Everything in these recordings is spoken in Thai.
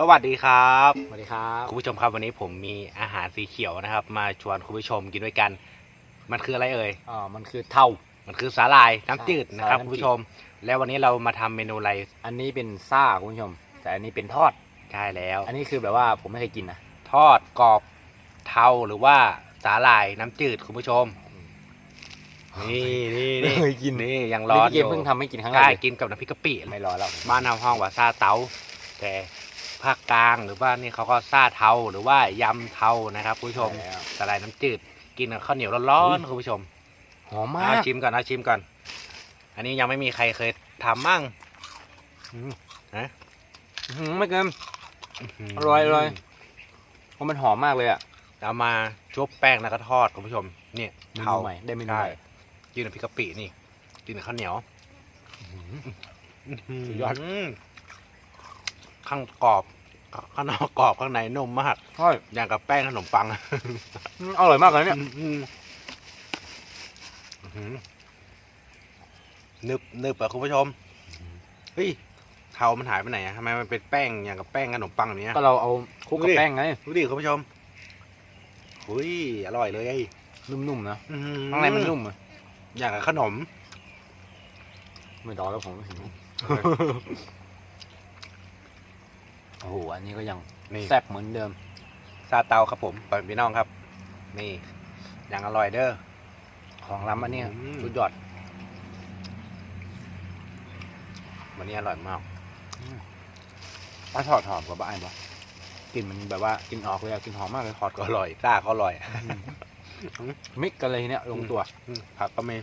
สวัสดีครับสวัสดีครับคุณผู้ชมครับวันนี้ผมมีอาหารสีเขียวนะครับ มาชวนคุณผู้ชมกินด้วยกัน มันคืออะไรเอ่ยอ่ามันคือเท่า มันคือสาหร่ายน้ำจืดนะครับสาหร่ายน้ำจืดคุณผู้ชม แล้ววันนี้เรามาทำเมนูอะไรอันนี้เป็นซ่าคุณผู้ชม แต่อันนี้เป็นทอด ใช่แล้ว อันนี้คือแบบว่าผมไม่เคยกินนะทอดกรอบเทาหรือว่าสาหร่ายน้ำจืดคุณผู้ชม นี่นี่นี่เคยกินนี่ยังร้อนนี่อพี่เกมยู่เพิ่งทำให้กินครั้งแรใช่กเลยกินกับน้ำพริกกะปิ ไม่ร้อนแล้ว บ้านเราห้องว่าซาเตาแต่ ภาคกลางหรือว่านี่เขาก็ซาเทาหรือว่ายำเทานะครับคุณผู้ชมใแล้วสาหร่ายน้ำจืดกินกับข้าวเหนียวร้อนอุ๊ยๆคุณผู้ชมหอมมาเอากชิมก่อนเอาชิมก่อน อันนี้ยังไม่มีใครเคยทำมั่งอืมฮะอื้อหือไม่เกิน อร่อยอร่อย เพราะมันหอมมากเลยอะเอามาชุบแป้งแล้วก็ทอดคุณผู้ชมเนี่ยเมนูเทา ใหม่ได้เมนูใช่ ใหม่ กินกับพริกกะปินี่ กินกับข้าวเหนียวสุดยอดม ข้างกรอบ ข้างนอกกรอบข้างในนุ่มมาก ใช่อย่างกับแป้งขนมปังอืมอร่อยมากเลยเนี่ยอืมอื้อหือนึบนึบอะคุณผู้ชมเฮ้ยเทามันหายไปไหนอะทำไมมันเป็นแป้งอย่างกับแป้งขนมปังแบบนี้อะก็เราเอาคลุกกับดูดิแป้งไงดูดิคุณผู้ชมหุยอร่อยเลยไอ้นุ่มๆนะอื้อหือข้างในมันนุ่มอะอย่างกับขนม ไม่ร้อนแล้วผมก็หิว โอ้โหอันนี้ก็ยังนี่แซ่บเหมือนเดิม ซาเตาครับผมปล่อยพี่น้องครับ นี่อย่างอร่อยเด้อของล้ำอันเนี้ยอืม สุดยอดวันนี้อร่อยมากปลาทอดหอมกว่าบ้านปะกลิ่นมันแบบว่ากลิ่นออกเลยอะกลิ่นหอมมากเลยทอดก็อร่อยซ่าก็อร่อย มิกกันเลยเนี่ยลงตัวอืม ผักก็มี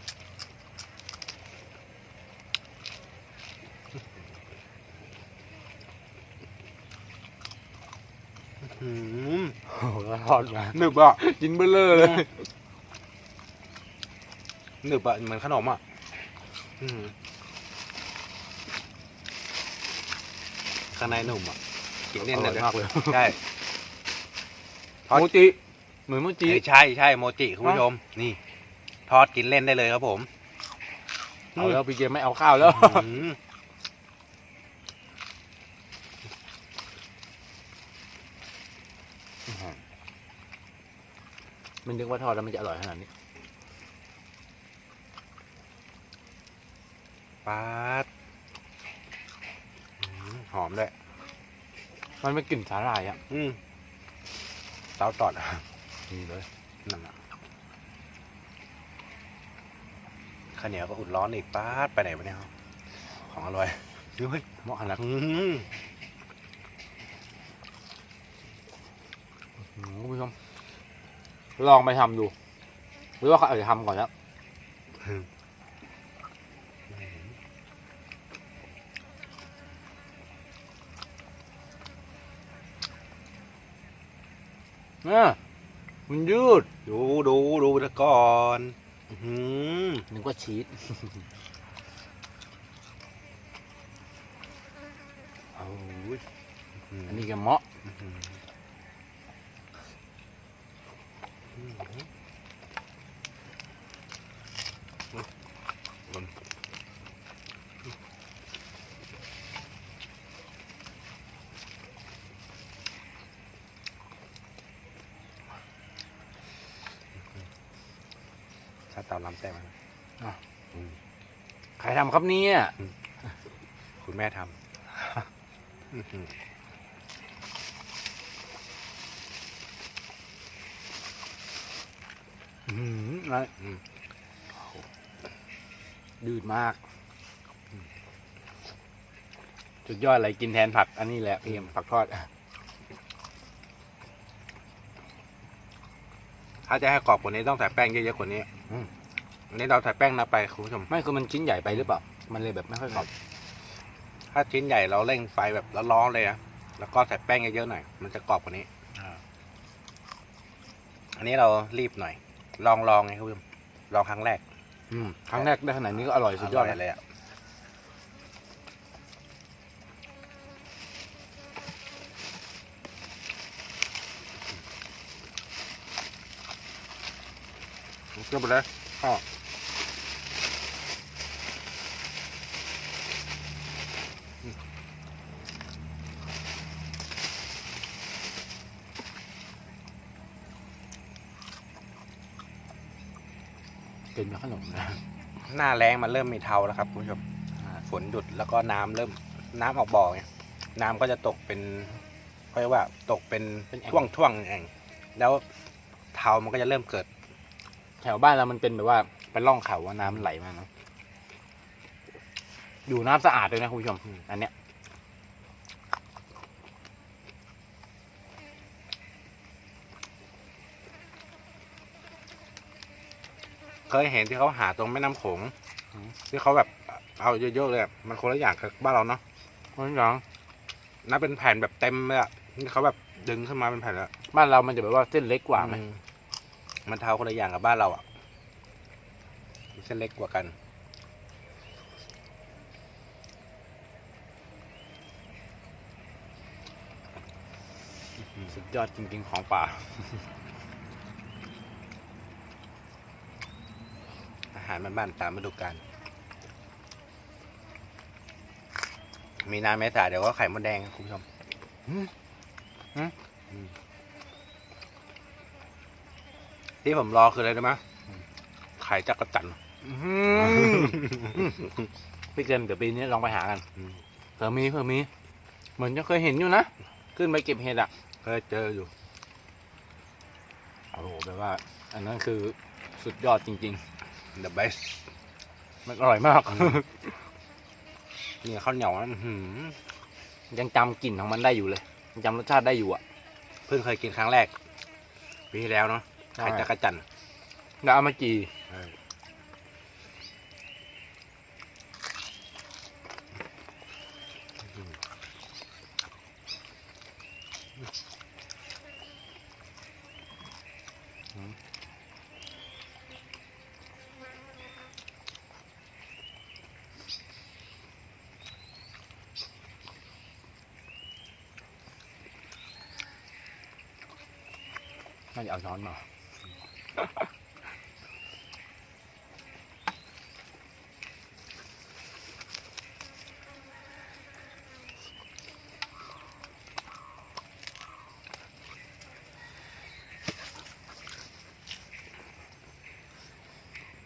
อื้อหือโอ้โหทอดมาหนึบอะกินเบลเลอร์เลย หนึบอะเหมือนขนมอะอื้อหือข้างในหนุ่มอะกินเล่นอเลร่อยยมากเลย ใช่ทอดโมจิเหมือนโมจิเอ้ยใช่ใช่โมจิคุณผู้ชม นี่ ทอดกินเล่นได้เลยครับผม เอาแล้วพี่เกมไม่เอาข้าวแล้ว อืม มันนึกว่าทอดแล้วมันจะอร่อยขนาดนี้ปาดหอมด้วยมันไม่กลิ่นสาหร่ายอะ อืมเตาตอดอะนี่เลยนั่นน่ะข้าวเหนียวก็อุ่นร้อนอีกปาดไปไหนวะเนี่ยของอร่อยดูเฮ้ยเหมาะขนาดอืม อืม คุณผู้ชม ลองไปทำดู หรือว่าเขาอาจจะทำก่อนแล้วเนี่ยมันยืด ดูดูดูตะก่อนอื้อหือนึกว่าชีสโอ้ยอันนี้ก็เหมาะ อื้อหืออื้อหือ ถ้าตาล้ำแต่มันใครทำครับเนี่ยคุณแม่ทำอื้อหืออื้อหืออะไรอืม ดืดมากสุดยอดเลยกินแทนผัก อันนี้แหละพี่เอ็มผักทอด ถ้าจะให้กรอบกว่านี้ต้องใส่แป้งเยอะๆกว่านี้อืม อันนี้เราใส่แป้งนับไปคุณผู้ชม ไม่คือมันชิ้นใหญ่ไปหรือเปล่า มันเลยแบบไม่ค่อยกรอบถ้าชิ้นใหญ่เราเร่งไฟแบบร้อนๆเลยนะแล้วก็ใส่แป้งเยอะๆหน่อย มันจะกรอบกว่านี้ อันนี้เรารีบหน่อย ลองลองไงคุณผู้ชม ลองครั้งแรก อืมครั้งแรกได้ขนาดนี้ก็อร่อยสุดยอดร่นะเลยอะเรียบร้อยเลยอ้า วกินกับขนมนะหน้าแรงมันเริ่มมีเทาแล้วครับคุณผู้ชมฝนหยุดแล้วก็น้ำเริ่มน้ำออกบ่อไงน้ำก็จะตกเป็นเขาเรียกว่าตกเป็นเป็นแอ่งช่วงช่วงๆแอ่งแล้วเทามันก็จะเริ่มเกิด แถวบ้านเรามันเป็นแบบว่าเป็นร่องเขาว่าน้ำมันไหลมาเนาะอยู่น้ำสะอาดเลยนะคุณผู้ชมอืมอันเนี้ย เคยเห็นที่เขาหาตรงแม่น้ำโขงที่เขาแบบเอาเยอะๆเลยอะมันคนละอย่างกับบ้านเราเนาะคุณผู้ชมนับเป็นแผ่นแบบเต็มเลยอะนี่เขาแบบดึงขึ้นมาเป็นแผ่นแล้วบ้านเรามันจะแบบว่าเส้นเล็กกว่าไหมอืมันเทาคนละอย่างกับบ้านเราอะเส้นเล็กกว่ากัน สุดยอดจริงๆของป่า อาหารบ้านๆตามฤดูกาลมีนาเมษาเดี๋ยวก็ไข่มดแดงครับคุณผู้ชมอืมอืมอืมที่ผมรอคืออะไรรู้ไหมไข่จักรจันทร์อื้อหือพี่เจมส์เดี๋ยวปีนี้ลองไปหากันอืมเผื่อมีเผื่อมี เหมือนจะเคยเห็นอยู่นะ ขึ้นไปเก็บเห็ดอะ เคยเจออยู่ โอ้โหแปลว่า อันนั้นคือสุดยอดจริง the best ๆมันอร่อยมากนี่ข้าวเหนียวนะอื้อหือยังจำกลิ่นของมันได้อยู่เลยยังจำรสชาติได้อยู่อะเพิ่งเคยกินครั้งแรกปีที่แล้วเนาะใช่ไข่จักรจันทร์แล้วเอามาจี น่าจะเอาช้อนมา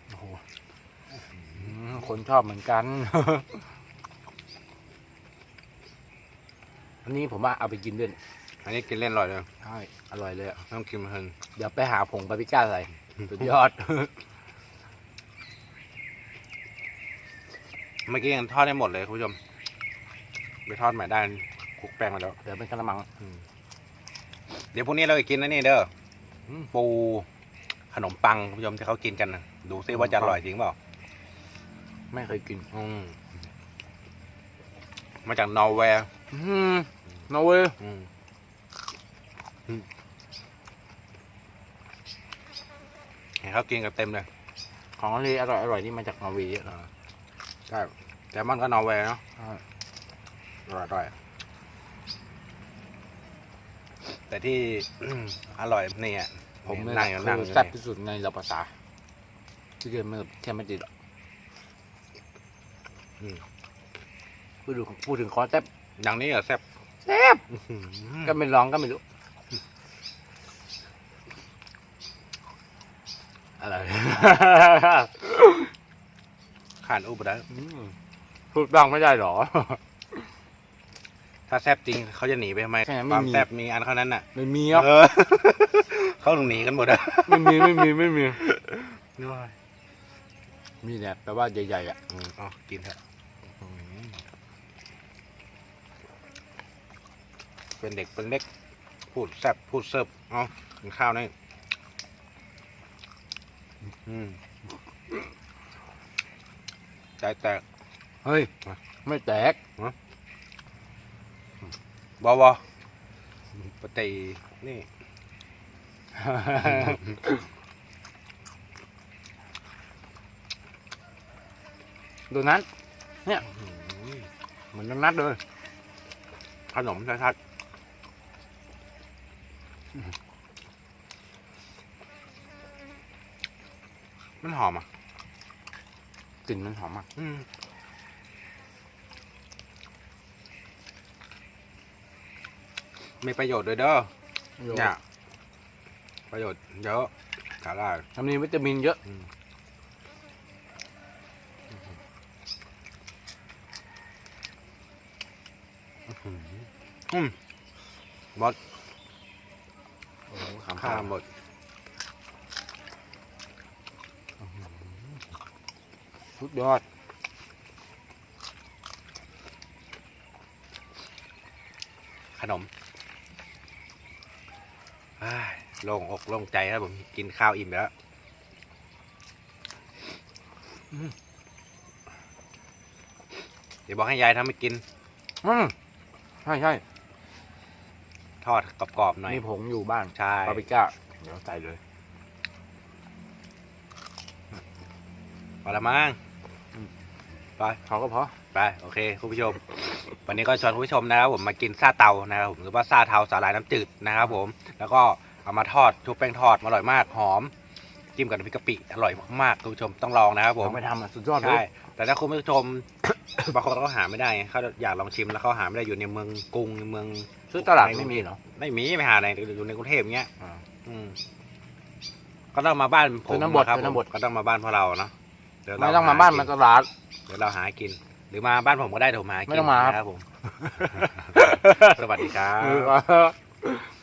โอ้โหคนชอบเหมือนกัน อันนี้ผมว่าเอาไปกินด้วย อันนี้กินเล่นอร่อยเลยใช่ อร่อยเลยอะไม่ต้องกินเพลินเดี๋ยวไปหาผงปาปริก้าใส่ สุดยอด เมื่อกี้ยังทอดได้หมดเลยคุณผู้ชม ไปทอดใหม่ได้คลุกแป้งมาแล้ว เดี๋ยวเป็นกระมัง เดี๋ยวพรุ่งนี้เราจะกินนะนี่เด้ออม ปูขนมปังคุณผู้ชมที่เขากินกันนะดูซิว่าจะอร่อยจริงเปล่า ไม่เคยกินอืม มาจากนอร์เวย์อืมนอร์เวย์อืมอืม เห็นเขากินกันเต็มเลย ของทะเลอร่อยอร่อยนี่มาจากนอร์เวย์เยอะใช่แซลมอนก็นอร์เวย์เนาะใช่อร่อยอร่อยแต่ที่อร่อยนี่อะผมนี่เนี่ยนั่งอยู่นั่งคืออยู่แซ่บนี่ที่สุดในเราภาษาที่เกินมาแค่ไม่ติดหรอกอืมพูดถึงพูดถึงคอแซ่บอย่างนี้เหรอแซ่บแซ่บอื้อหือก็ไม่ลองก็ไม่รู้ อะไร ขานอุบได้อืมพูดบ้างไม่ได้หรอ ถ้าแซ่บจริงเขาจะหนีไปทำไมใช่ไม่ความมีแซ่บมีอันเท่านั้นน่ะไม่มีครับเออ เขาหนีกันหมดอะไม่มีไม่มีไม่มี ด้วยมีแต่แปลว่าใหญ่ๆอะอืมอ๋อกินเถอะอืมเป็นเด็กเป็นเล็ก พูดแซ่บพูดเสิร์ฟเอากินข้าวนี่อืม ใจแตก เฮ้ยอะไม่แตกบอบอปกตินี่โดนัทอืมเหมือนโดนัทเลยขนมชัดๆ มันหอมอะกลิ่นมันหอมมากอืมมีประโยชน์ด้วยเด้อเนี่ยประโยชน์เยอะสาหร่ายทำนี้วิตามินเยอะอืมบอสข้ามหมด สุดยอดขนมอ้ายโล่งอกโล่งใจครับผมกินข้าวอิ่มไปแล้วอืมเดี๋ยวบอกให้ยายทำให้กินอืมใช่ใช่ทอดกรอบๆหน่อยมีผงอยู่บ้านใช่ปาปริก้าเดี๋ยวใส่เลยพอละมั้งอืม ไปเขาก็พอไปโอเคคุณผู้ชม วันนี้ก็ชวนคุณผู้ชมนะครับผมมากินซาเตานะครับผมหรือว่าซาเทาสาหร่ายน้ำจืดนะครับผมแล้วก็เอามาทอดชุบแป้งทอดอร่อยมากหอมจิ้มกับน้ำพริกกะปิอร่อยมากๆคุณผู้ชมต้องลองนะครับผผมมไปทำอะสุดยอดเลใช่ยแต่ถ้าคุณผู้ชมบางคนเขาหาไม่ได้ไงเขาอยากลองชิมแล้วเขาหาไม่ได้อยู่ในเมืองกรุงเมืองซื้อตลาดไม่มีเหรอไม่มีไม่หาไหนอยู่ในกรุงเทพเงี้ยอ่าอืมก็ต้องมาบ้านผมชนบทนะครับชนบทผมก็ต้องมาบ้านพวกเราเนาะ เดี๋ยวเรไม่ต้องมาบ้านหมันกิตลาด เดี๋ยวเราหากิน หรือมาบ้านผมก็ได้เดี๋ยวผมหากินไม่ต้องมาครับ นะครับผม สวัสดีครับเออ